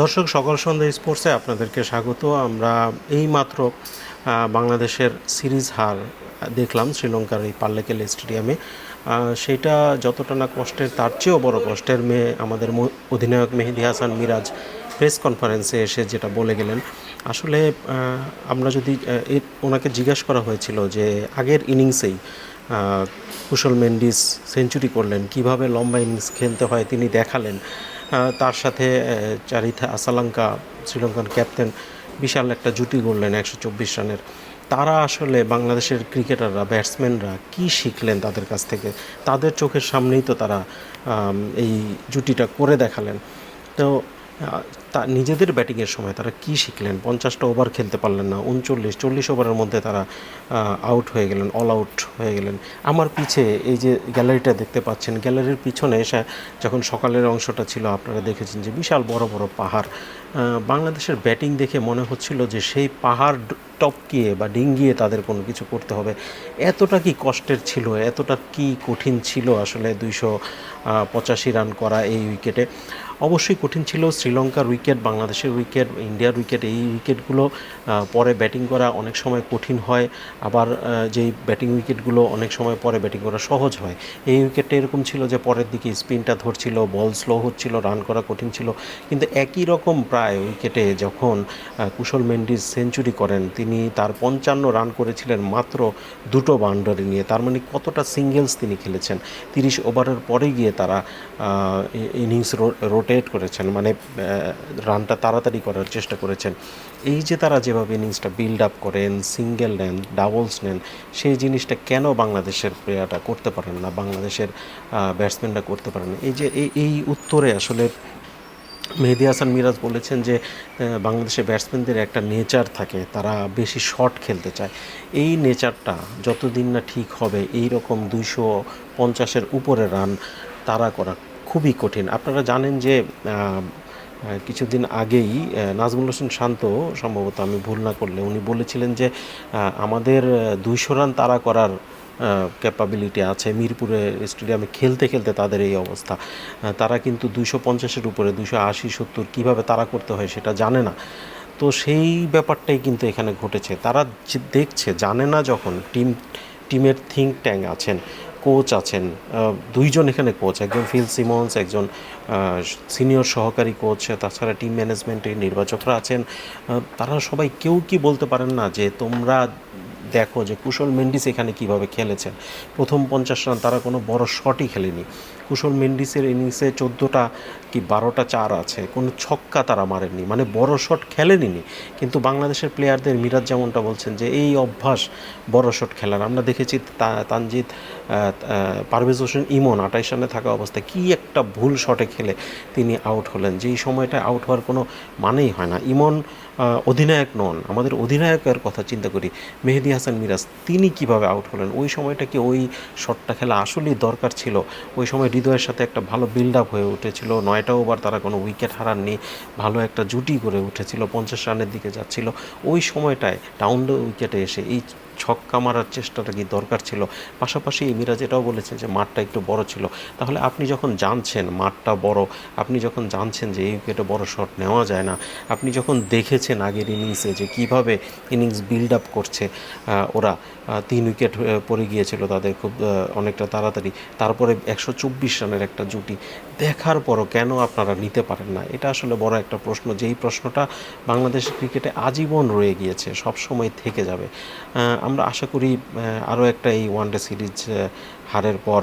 দর্শক, সকাল সন্ধ্যা স্পোর্টসে আপনাদেরকে স্বাগত। আমরা এই মাত্র বাংলাদেশের সিরিজ হার দেখলাম শ্রীলঙ্কার এই পাল্লেকেল স্টেডিয়ামে। সেটা যতটা না কষ্টের, তার চেয়েও বড় কষ্টের মেয়ে আমাদের অধিনায়ক মেহেদি হাসান মিরাজ প্রেস কনফারেন্সে এসে যেটা বলে গেলেন। আসলে আমরা যদি ওনাকে জিজ্ঞেস করা হয়েছিল যে আগের ইনিংসেই কুশল মেন্ডিস সেঞ্চুরি করলেন, কীভাবে লম্বা ইনিংস খেলতে হয় তিনি দেখালেন। তার সাথে Charith Asalanka Sri Lankan captain বিশাল একটা জুটি গড়লেন একশো চব্বিশ রানের। তারা আসলে বাংলাদেশের ক্রিকেটাররা, ব্যাটসম্যানরা কি শিখলেন তাদের কাছ থেকে? তাদের চোখের সামনেই তো তারা এই জুটিটা করে দেখালেন। তো তা নিজেদের ব্যাটিংয়ের সময় তারা কি শিখলেন? পঞ্চাশটা ওভার খেলতে পারলেন না, উনচল্লিশ, চল্লিশ ওভারের মধ্যে তারা আউট হয়ে গেলেন অল আউট হয়ে গেলেন। আমার পিছে এই যে গ্যালারিটা দেখতে পাচ্ছেন গ্যালারির পিছনে এসে যখন সকালের অংশটা ছিল, আপনারা দেখেছেন যে বিশাল বড় বড় পাহাড়। বাংলাদেশের ব্যাটিং দেখে মনে হচ্ছিল যে সেই পাহাড় টপকিয়ে বা ডিঙ্গিয়ে তাদের কোনো কিছু করতে হবে। এতটা কি কষ্টের ছিল? এতটা কি কঠিন ছিল আসলে দুইশো পঁচাশি রান করা এই উইকেটে অবশ্যই কঠিন ছিল। শ্রীলঙ্কার উইকেট বাংলাদেশের উইকেট ইন্ডিয়ার উইকেট এই উইকেটগুলো পরে ব্যাটিং করা অনেক সময় কঠিন হয়। আবার যেই ব্যাটিং উইকেটগুলো অনেক সময় পরে ব্যাটিং করা সহজ হয়। এই উইকেটটা এরকম ছিল যে, পরের দিকে স্পিনটা ধরছিল বল স্লো হচ্ছিল রান করা কঠিন ছিল। কিন্তু একই রকম প্রায় উইকেটে যখন কুশল মেন্ডিস সেঞ্চুরি করেন, তিনি তার পঞ্চান্ন রান করেছিলেন মাত্র দুটো বাউন্ডারি নিয়ে। তার মানে কতটা সিঙ্গেলস তিনি খেলেছেন। তিরিশ ওভারের পরে গিয়ে তারা ইনিংস রোটেট করেছেন। মানে রানটা তাড়াতাড়ি করার চেষ্টা করেছেন। এই যে তারা যেভাবে ইনিংসটা বিল্ড আপ করেন সিঙ্গেল নেন ডাবলস নেন, সেই জিনিসটা কেন বাংলাদেশের প্লেয়াররা করতে পারেন না, বাংলাদেশের ব্যাটসম্যানরা করতে পারেন না? এই যে এই উত্তরে আসলে মেহেদি হাসান মিরাজ বলেছেন যে বাংলাদেশের ব্যাটসম্যানদের একটা নেচার থাকে, তারা বেশি শট খেলতে চায়। এই নেচারটা যতদিন না ঠিক হবে এই রকম দুইশো পঞ্চাশের উপরে রান তারা করা খুবই কঠিন। আপনারা জানেন যে কিছুদিন আগেই নাজমুল হোসেন শান্ত সম্ভবত আমি ভুল না করলে, উনি বলেছিলেন যে আমাদের দুইশো রান তারা করার ক্যাপাবিলিটি আছে। মিরপুরে স্টেডিয়ামে খেলতে খেলতে তাদের এই অবস্থা। তারা কিন্তু দুইশো পঞ্চাশের উপরে দুশো আশি, সত্তর কীভাবে তারা করতে হয় সেটা জানে না। তো সেই ব্যাপারটাই কিন্তু এখানে ঘটেছে। তারা দেখছে, জানে না যখন, টিম, টিমের থিঙ্ক ট্যাঙ্ক আছেন। কোচ আছেন দুইজন এখানে কোচ, একজন ফিল সিমন্স, একজন সিনিয়র সহকারী কোচ, তাছাড়া টিম ম্যানেজমেন্টের নির্বাচকরা আছেন। তারা সবাই কেউ কি বলতে পারেন না যে তোমরা দেখো যে কুশল মেন্ডিস এখানে কীভাবে খেলেছেন। প্রথম পঞ্চাশ রান তারা কোনো বড় শটই খেলেনি। কুশল মেন্ডিসের ইনিংসে চোদ্দোটা কি বারোটা চার আছে কোনো ছক্কা তারা মারেননি মানে বড় শট খেলেনি কিন্তু বাংলাদেশের প্লেয়ারদের মিরাজ যেমনটা বলছেন যে এই অভ্যাস বড় শট খেলার। আমরা দেখেছি তা- তানজিদ আহ, আহ, পারভেজ হোসেন ইমন আঠাইশ রানে থাকা অবস্থায় কি একটা ভুল শটে খেলে তিনি আউট হলেন যেই সময়টা আউট হওয়ার কোনো মানেই হয় না। ইমন অধিনায়ক নন আমাদের অধিনায়কের কথা চিন্তা করি। মেহেদি হাসান মিরাজ, তিনি কীভাবে আউট হলেন? ওই সময়টা কি ওই শটটা খেলা আসলেই দরকার ছিল? ওই সময় হৃদয়ের সাথে একটা ভালো বিল্ড আপ হয়ে উঠেছিল। নয়টা ওভার তারা কোনো উইকেট হারাননি। ভালো একটা জুটি করে উঠেছিল। পঞ্চাশ রানের দিকে যাচ্ছিল। ওই সময়টায় ডাউন উইকেটে এসে এই ছক্কা মারার চেষ্টাটা কি দরকার ছিল? পাশাপাশি মিরাজ এটাও বলেছেন যে মাঠটা একটু বড় ছিল। তাহলে আপনি যখন জানছেন মাঠটা বড়, আপনি যখন জানছেন যে এই উইকেটে বড় শট নেওয়া যায় না, আপনি যখন দেখেছেন আগের ইনিংসে যে কীভাবে ইনিংস বিল্ড আপ করছে ওরা তিন উইকেট পড়ে গিয়েছিল তাদের খুব অনেকটা তাড়াতাড়ি, তারপরে একশো চব্বিশ রানের একটা জুটি, দেখার পরও কেন আপনারা নিতে পারেন না? এটা আসলে বড় একটা প্রশ্ন। যেই প্রশ্নটা বাংলাদেশ ক্রিকেটে আজীবন রয়ে গিয়েছে সব সময় থেকে যাবে। আমরা আশা করি আরও একটা এই ওয়ানডে সিরিজ হারের পর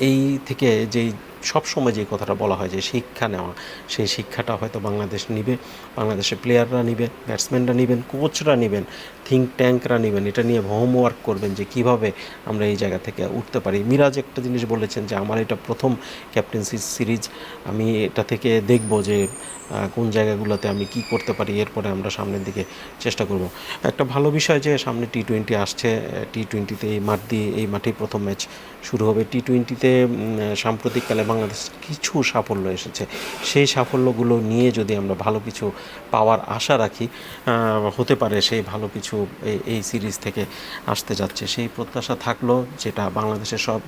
এই থেকে যেই সবসময় যে কথাটা বলা হয় যে শিক্ষা নেওয়া, সেই শিক্ষাটা হয়তো বাংলাদেশ নিবে। বাংলাদেশের প্লেয়াররা নিবে ব্যাটসম্যানরা নেবেন কোচরা নেবেন থিঙ্ক ট্যাঙ্করা নেবেন। এটা নিয়ে হোমওয়ার্ক করবেন যে কীভাবে আমরা এই জায়গা থেকে উঠতে পারি। মিরাজ একটা জিনিস বলেছেন যে, আমার এটা প্রথম ক্যাপ্টেন্সি সিরিজ আমি এটা থেকে দেখব যে কোন জায়গাগুলোতে আমি কি করতে পারি। এরপরে আমরা সামনের দিকে চেষ্টা করব। একটা ভালো বিষয় যে, সামনে টি টোয়েন্টি আসছে টি টোয়েন্টিতে এই মাঠ দিয়ে, এই মাঠেই প্রথম ম্যাচ শুরু হবে। টি টোয়েন্টিতে সাম্প্রতিককালে বাংলাদেশ কিছু সাফল্য এসেছে। সেই সাফল্যগুলো নিয়ে যদি আমরা ভালো কিছু পাওয়ার আশা রাখি হতে পারে সেই ভালো কিছু এই- সিরিজ থেকে আসতে যাচ্ছে। সেই প্রত্যাশা থাকল যেটা বাংলাদেশের সব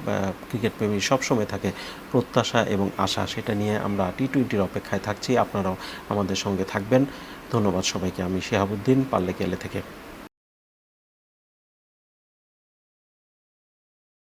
ক্রিকেট প্রেমী সবসময় থাকে, প্রত্যাশা এবং আশা। সেটা নিয়ে আমরা টি টোয়েন্টির অপেক্ষায় থাকছি। আপনারাও আমাদের সঙ্গে থাকবেন। ধন্যবাদ সবাইকে। আমি শিহাবুদ্দিন, পাল্লে কেলে থেকে।